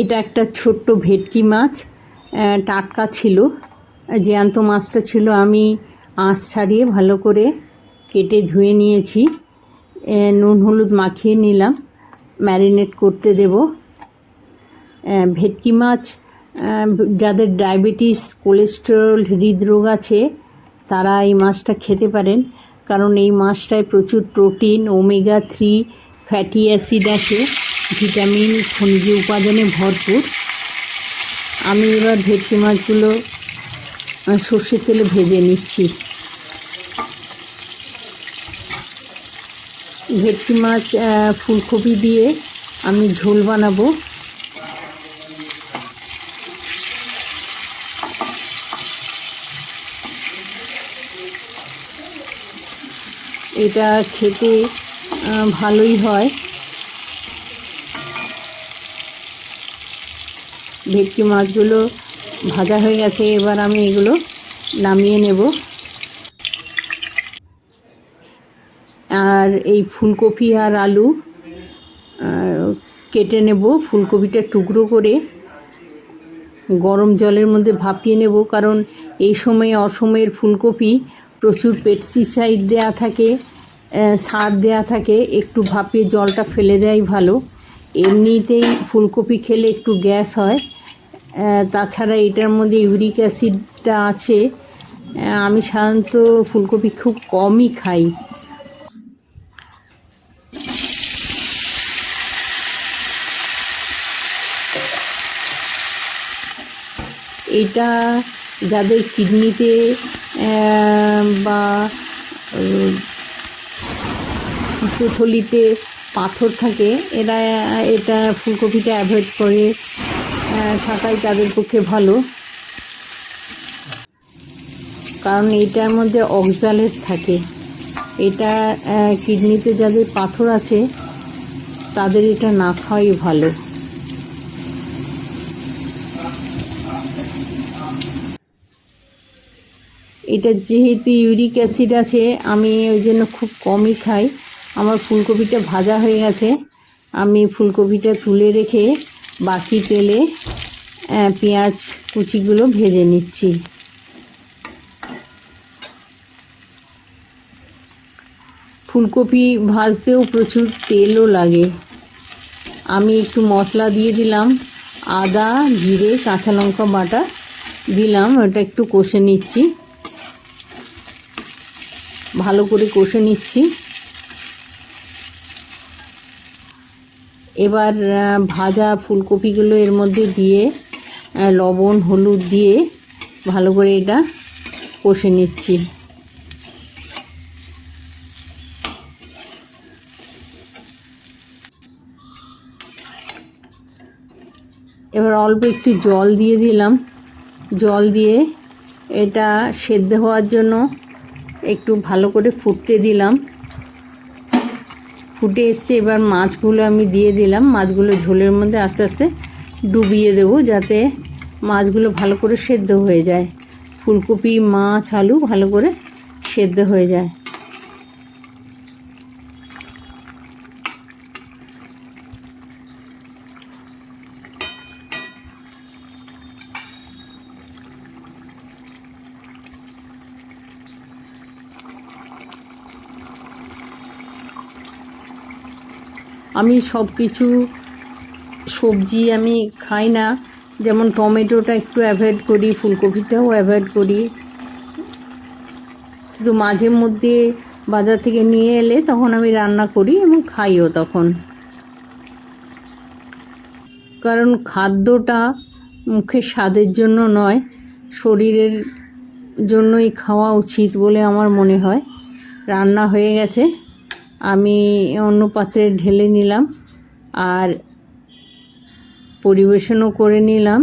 এটা একটা ছোট্ট ভেটকি মাছ টাটকা ছিল। জ্যান্ত মাছটা ছিল, আমি আঁশ ছাড়িয়ে ভালো করে কেটে ধুয়ে নিয়েছি। নুন হলুদ মাখিয়ে নিলাম, ম্যারিনেট করতে দেব। ভেটকি মাছ যাদের ডায়াবেটিস, কোলেস্টেরল, হৃদরোগ আছে, তারা এই মাছটা খেতে পারেন। কারণ এই মাছটায় প্রচুর protein, omega three, fatty acid আছে। ভিটামিন খনিজ উপাদানে ভরপুর। আমি এবার ভেটকি মাছগুলো সর্ষের তেলে ভেজে নিচ্ছি। ভেটকি মাছ ফুলকপি দিয়ে আমি ঝোল বানাবো। এটা খেতে ভালোই হয়। ভেটকি মাছগুলো ভাজা হয়ে গেছে, এবার আমি এগুলো নামিয়ে নেব। আর এই ফুলকপি আর আলু কেটে নেব, ফুলকপিটা টুকরো করে। গরম জলের মধ্যে ভাপিয়ে নেব, কারণ এই সময়ে অসময়ের ফুলকপি প্রচুর পেস্টিসাইড দেয়া থাকে সার দেয়া থাকে, একটু ভাপিয়ে জলটা ফেলে দেওয়াই ভালো। এমনিতেই ফুলকপি খেলে একটু গ্যাস হয়। তাছাড়া এটার মধ্যে ইউরিক অ্যাসিডটা আছে। আমি সাধারণত ফুলকপি খুব কমই খাই। এটা যাদের কিডনিতে বা পিত্তথলিতে পাথর থাকে, এরা, এটা ফুলকপিটা অ্যাভয়েড করে। থাকাই তাদের পক্ষে ভালো। কারণ এটার মধ্যে অক্সালেট থাকে। এটা কিডনিতে যাদের পাথর আছে, তাদের এটা না খাওয়াই ভালো। এটা যেহেতু ইউরিক অ্যাসিড আছে, আমি ওই জন্য খুব কমই খাই। আমার ফুলকপিটা ভাজা হয়ে গেছে। আমি ফুলকপিটা তুলে রেখে বাকি তেলে পেঁয়াজ কুচিগুলো ভেজে নিচ্ছি। ফুলকপি ভাজতেও প্রচুর তেলও লাগে। আমি একটু মশলা দিয়ে দিলাম, আদা, জিরে, কাঁচা লঙ্কা বাটা দিলাম, ওটা একটু কষে নিচ্ছি। ভালো করে কষে নিচ্ছি। এবার ভাজা ফুলকপিগুলো এর মধ্যে দিয়ে লবণ, হলুদ দিয়ে ভালো করে এটা কষে নিচ্ছি। এবার অল্প একটু জল দিয়ে দিলাম। জল দিয়ে এটা সেদ্ধ হওয়ার জন্য একটু ভালো করে ফুটতে দিলাম। ফুটে এসছে, এবার মাছগুলো আমি দিয়ে দিলাম। মাছগুলো ঝোলের মধ্যে আস্তে আস্তে ডুবিয়ে দেবো যাতে মাছগুলো ভালো করে সেদ্ধ হয়ে যায়। ফুলকপি, মাছ, আলু ভালো করে সেদ্ধ হয়ে যায়। আমি সব কিছু, সবজি আমি খাই না। যেমন টমেটোটা একটু অ্যাভয়েড করি, ফুলকপিটাও অ্যাভয়েড করি। কিন্তু মাঝে মধ্যে বাজার থেকে নিয়ে এলে তখন আমি রান্না করি এবং খাইও তখন। কারণ খাদ্যটা মুখের স্বাদের জন্য নয়, শরীরের জন্যই খাওয়া উচিত বলে আমার মনে হয়। রান্না হয়ে গেছে। আমি অন্য পাত্রে ঢেলে নিলাম আর পরিবেশনও করে নিলাম।